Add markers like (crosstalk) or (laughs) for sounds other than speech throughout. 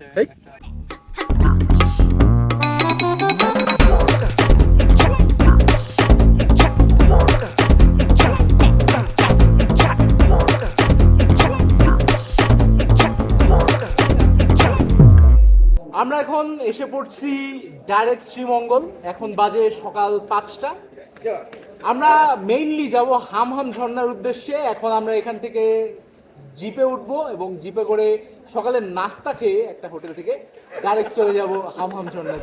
আমরা এখন এসে পড়ছি ডাইরেক্ট শ্রীমঙ্গল, এখন বাজে সকাল পাঁচটা। আমরা মেইনলি যাব হাম হাম ঝর্ণার উদ্দেশ্যে, এখন আমরা এখান থেকে জিপে উঠবো এবং জিপে করে সকালের নাস্তা খেয়ে একটা হোটেল থেকে ডাইরেক্ট চলে যাব হাম হাম ঝর্ণার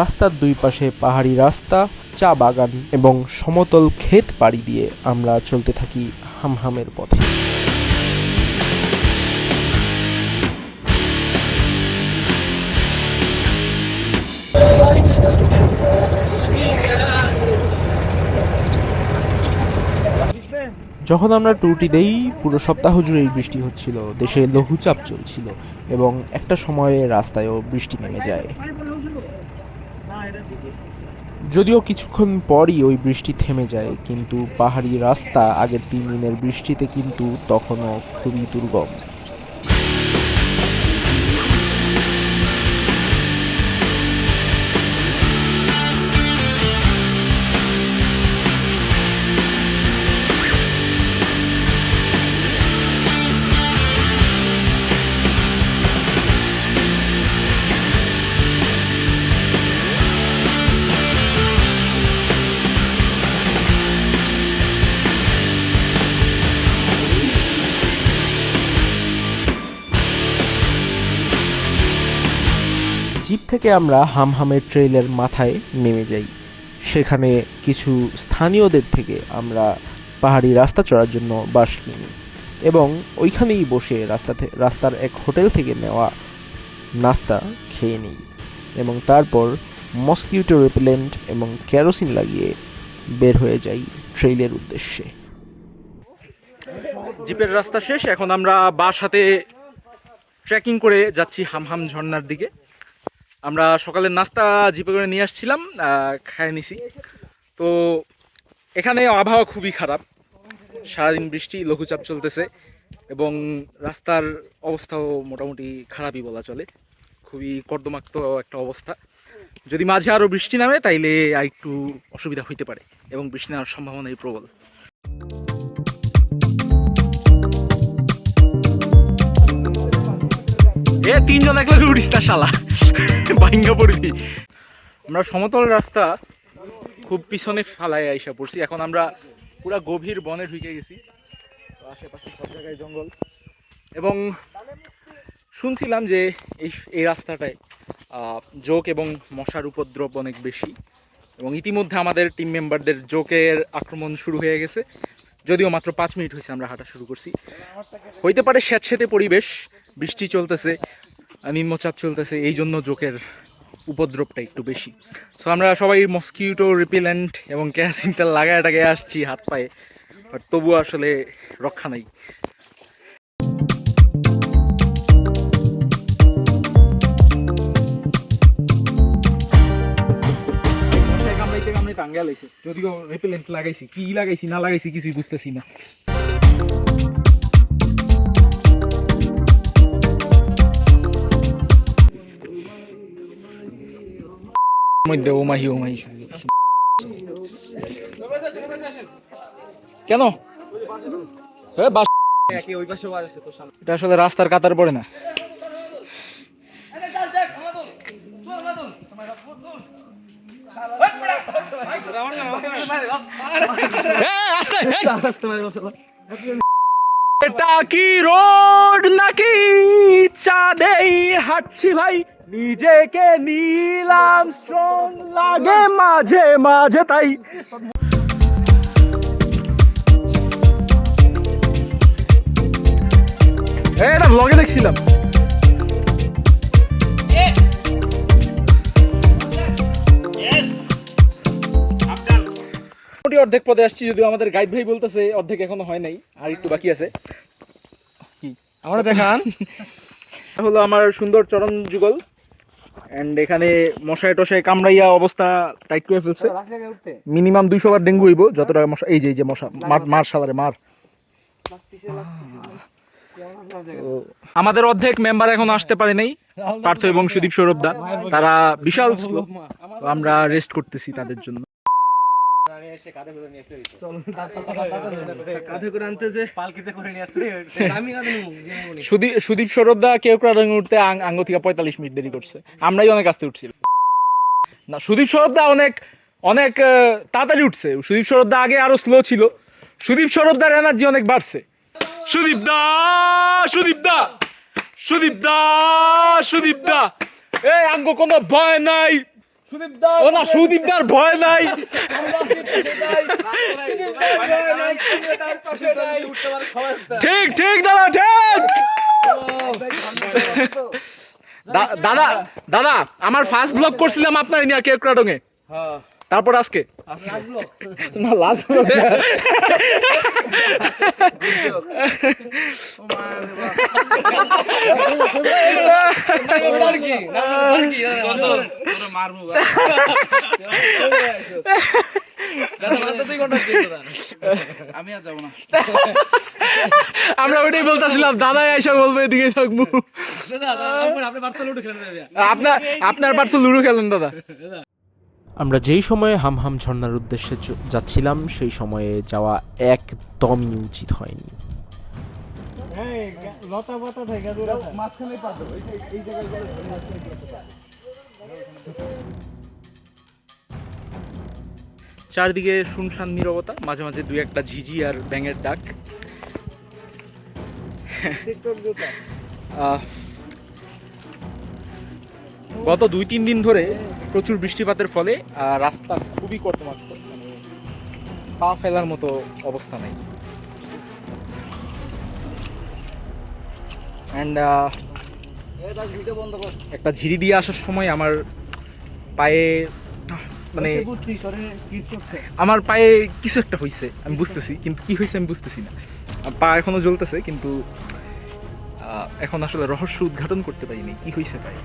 রাস্তার দুই পাশে পাহাড়ি রাস্তা, চা বাগান এবং সমতল ক্ষেত পাড়ি দিয়ে আমরা চলতে থাকি হামহামের পথে। যখন আমরা ট্যুরটি দেই, পুরো সপ্তাহ জুড়েই বৃষ্টি হচ্ছিল, দেশে লঘুচাপ চলছিল এবং একটা সময়ে রাস্তায়ও বৃষ্টি নেমে যায়। যদিও কিছুক্ষণ পরই ওই বৃষ্টি থেমে যায়, কিন্তু পাহাড়ি রাস্তা আগের তিন দিনের বৃষ্টিতে কিন্তু তখনও খুবই দুর্গম। থেকে আমরা হামহামের ট্রেইলের মাথায় নেমে যাই। সেখানে কিছু স্থানীয়দের থেকে আমরা পাহাড়ি রাস্তা চড়ার জন্য বাস কিনি এবং ওইখানেই বসে রাস্তাতে রাস্তার এক হোটেল থেকে নেওয়া নাস্তা খেয়ে নিই এবং তারপর মসকিউটো রিপেলেন্ট এবং কেরোসিন লাগিয়ে বের হয়ে যাই ট্রেইলের উদ্দেশ্যে। জিপের রাস্তা শেষ, এখন আমরা বাস হাতে ট্রেকিং করে যাচ্ছি হামহাম ঝর্ণার দিকে। আমরা সকালের নাস্তা জিপে করে নিয়ে আসছিলাম খায় নিছি। তো এখানে আবহাওয়া খুবই খারাপ। সারাদিন বৃষ্টি, লঘুচাপ চলতেছে এবং রাস্তার অবস্থাও মোটামুটি খারাপই বলা চলে। খুবই কর্দমাক্ত একটা অবস্থা। যদি মাঝে আরও বৃষ্টি নামে তাইলে আর একটু অসুবিধা হইতে পারে এবং বৃষ্টি নামার সম্ভাবনাই প্রবল। এ, তিনজন একলা উড়িস না শালা। ভাঙ্গা পড়বি। আমরা সমতল রাস্তা খুব পিছনে ফালায় আইসা পড়ছি। এখন আমরা পুরা গভীর বনে ঢুকে গেছি। আশেপাশে সব জায়গায় জঙ্গল। এবং শুনছিলাম যে এই এই রাস্তাটায় জোক এবং মশার উপদ্রব অনেক বেশি। এবং ইতিমধ্যে আমাদের টিম মেম্বারদের জোকের আক্রমণ শুরু হয়ে গেছে। যদিও মাত্র পাঁচ মিনিট হয়েছে আমরা হাঁটা শুরু করছি। হইতে পারে স্যাঁতস্যাঁতে পরিবেশ বৃষ্টি চলতেছে, নিম্নচাপ চলতেছে এই জন্য জোকের উপদ্রবটা একটু বেশি। সো আমরা সবাই মসকিউটো রিপিলেন্ট এবং ক্যারাসিন তেল লাগায় টাকে আসছি হাত পায়ে বাট তবুও আসলে রক্ষা নাই। কামড়াইতে কামড়াইতে যদিও রিপেলেন্ট লাগাইছি, কি লাগাইছি না লাগাইছি কিছুই বুঝতেছি না। মধ্যে ওমাহি ওমাহি। কেন এটা আসলে রাস্তার কাতার পড়ে না এই। এটা কি রোড নাকি চাঁদেই হাঁটছি ভাই? নিজেকে নিলাম স্ট্রং লাগে মাঝে মাঝে তাই। এটা ব্লগে দেখছিলাম। অর্ধেক পদে আসছি যদিও আমাদের গাইড ভাই বলতেছে অর্ধেক এখনও হয় নাই আর একটু বাকি আছে। আমরা দেখান। (laughs) হলো আমার সুন্দর চরণ যুগল এন্ড এখানে মশায় টশায় কামড়াইয়া অবস্থা টাইট করে ফেলছে। মিনিমাম দুইশো বার ডেঙ্গু হইব যতটা মশা এই যে এই যে মশা মার মার সালারে মার। আমাদের অর্ধেক মেম্বার এখন আসতে পারে নাই পার্থ এবং সুদীপ সৌরভদা তারা বিশাল। তো আমরা রেস্ট করতেছি তাদের জন্য। কাঁধে করে আনতেছে। পালকিতে করে নিয়ে আসতে (laughs) আমি কাঁধে সুদীপ সুদীপ সৌরভদা কেউ ক্রাডাং উঠতে আঙ্গ থেকে পঁয়তাল্লিশ মিনিট দেরি করছে। আমরাই অনেক আস্তে উঠছিল না সুদীপ সৌরভদা অনেক অনেক আহ, তাড়াতাড়ি উঠছে। সুদীপ সৌরভদা আগে আরও স্লো ছিল। সুদীপ সৌরভদার এনার্জি অনেক বাড়ছে। সুদীপ দা সুদীপ দা সুদীপ দা সুদীপ দা। এই আঙ্গ কোনো ভয় নাই। দা ও না সুদীপ ভয় নাই। ঠিক ঠিক দাদা ঠিক। দাদা দাদা আমার ফার্স্ট ব্লগ করছিলাম আপনার নিয়ে কেক এ তারপর আজকে। না লাস্ট না। (laughs) আমরা ওইটাই বলতেছিলাম দাদা এসে বলবে এদিকে থাকব। আপনার আপনার তো লুডো খেলেন, দাদা। আমরা যেই সময়ে হামহাম ঝর্ণার উদ্দেশ্যে যাচ্ছিলাম, সেই সময়ে যাওয়া একদমই উচিত হয়নি। লতা পাতা থেকে মাঝখানে পাতো এই জায়গায় চারদিকে শুনশান নীরবতা মাঝে মাঝে দুই একটা ঝিঝি আর ব্যাঙের ডাক। গত দুই তিন দিন ধরে প্রচুর বৃষ্টিপাতের ফলে রাস্তা খুবই কর্তমাক্ত মানে পা ফেলার মতো অবস্থা নেই। অ্যান্ড একটা ঝিরি দিয়ে আসার সময় আমার পায়ে মানে আমার পায়ে কিছু একটা হয়েছে আমি বুঝতেছি কিন্তু কি হয়েছে আমি বুঝতেছি না। পা এখনও জ্বলতেছে কিন্তু এখন আসলে রহস্য উদ্ঘাটন করতে পারিনি কি হয়েছে পায়ে?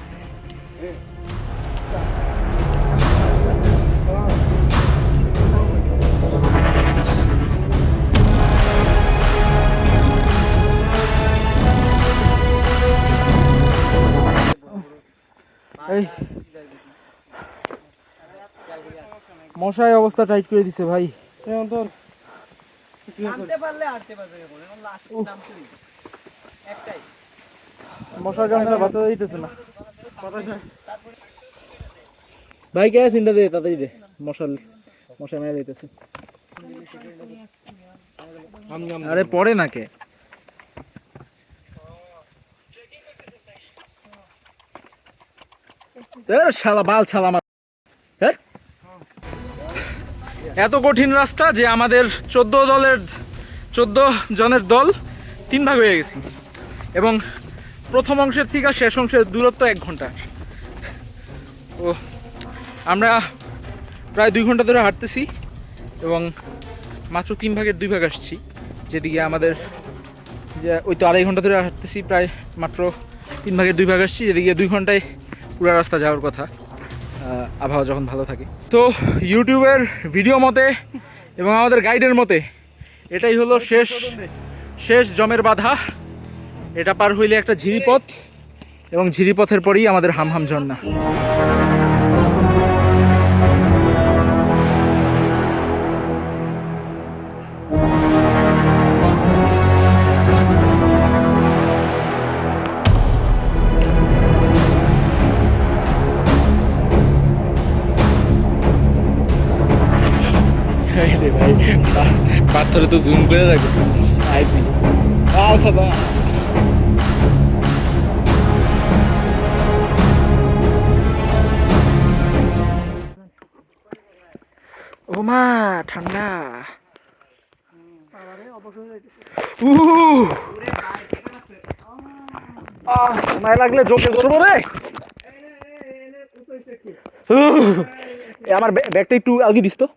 এই। মশাই অবস্থা টাইট করে দিছে ভাই। এখন তোর মশার কারণে বাঁচা দিতেছে না। ভাই কে চিন্তা দে তাড়াতাড়ি দে। মশাল মশা মেরে দিতেছে। আরে পরে না কে? বাল ছালা হ্যাঁ? এত কঠিন রাস্তা যে আমাদের চোদ্দ দলের, চোদ্দ জনের দল তিন ভাগ হয়ে গেছি। এবং প্রথম অংশের থেকে শেষ অংশের দূরত্ব এক ঘণ্টা। ও, আমরা প্রায় দুই ঘণ্টা ধরে হাঁটতেছি এবং মাত্র তিন ভাগের দুই ভাগ আসছি। যেদিকে আমাদের যে ওই তো আড়াই ঘণ্টা ধরে হাঁটতেছি, প্রায় মাত্র তিন ভাগের দুই ভাগ আসছি। যেদিকে দুই ঘন্টায় পুরো রাস্তা যাওয়ার কথা। আবহাওয়া যখন ভালো থাকে। তো ইউটিউবের ভিডিও মতে এবং আমাদের গাইডের মতে, এটাই হলো শেষ শেষ জমের বাধা। এটা পার হইলে একটা ঝিরিপথ এবং ঝিরিপথের পরেই আমাদের হামহাম ঝর্ণা। পাথরে তো জুম করে রাখো আইপি আ বাবা ও মা ঠান্ডা সময় লাগলে জোকে করব রে আমার ব্যাগটা একটু আগে দিস তো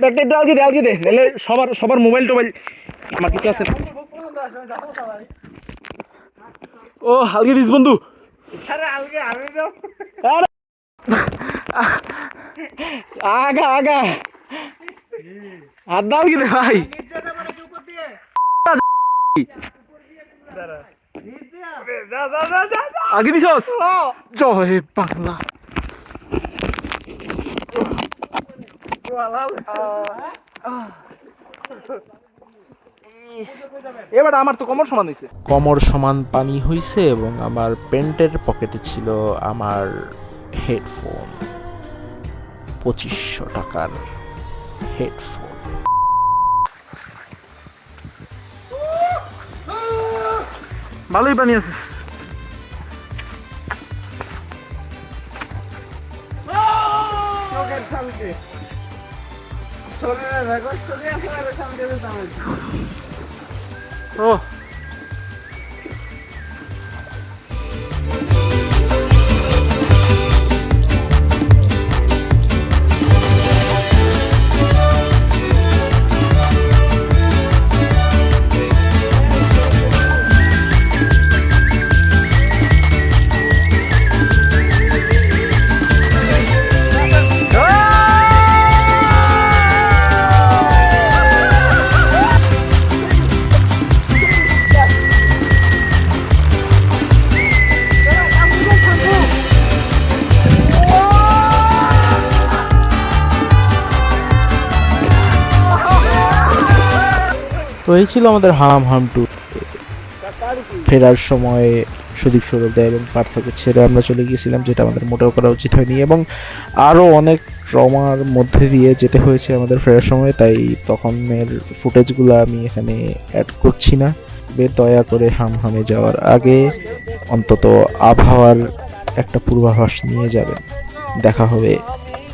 ব্যাগটা একটু আলগি দে আলগি দে নাহলে সবার সবার মোবাইল টোবাইল আমার কিছু আছে ও দিস বন্ধু। আগা আগা। হাত দাও কি ভাই। আগে দিছস? জয় বাংলা। এবার আমার তো কমর সমান হয়েছে কমর সমান পানি হইছে এবং আমার প্যান্টের পকেটে ছিল আমার হেডফোন। পঁচিশশো টাকার হেডফোন। ভালোই পানি আছে। চোখের ও তো এই ছিল আমাদের হাম হাম টু ফেরার সময় সুদীপ সরোদা এবং পার্থকে ছেড়ে আমরা চলে গিয়েছিলাম, যেটা আমাদের মোটেও করা উচিত হয়নি এবং আরও অনেক ট্রমার মধ্যে দিয়ে যেতে হয়েছে আমাদের ফেরার সময়, তাই তখনের ফুটেজগুলো আমি এখানে অ্যাড করছি না। দয়া করে হাম হামে যাওয়ার আগে অন্তত আবহাওয়ার একটা পূর্বাভাস নিয়ে যাবেন। দেখা হবে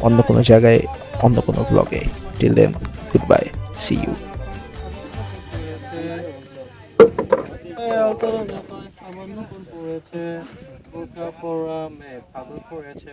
অন্য কোনো জায়গায়, অন্য কোনো ব্লগে till then good bye see you সামান্য পড়েছে বোরকা পরা মেয়ে পাগল পড়েছে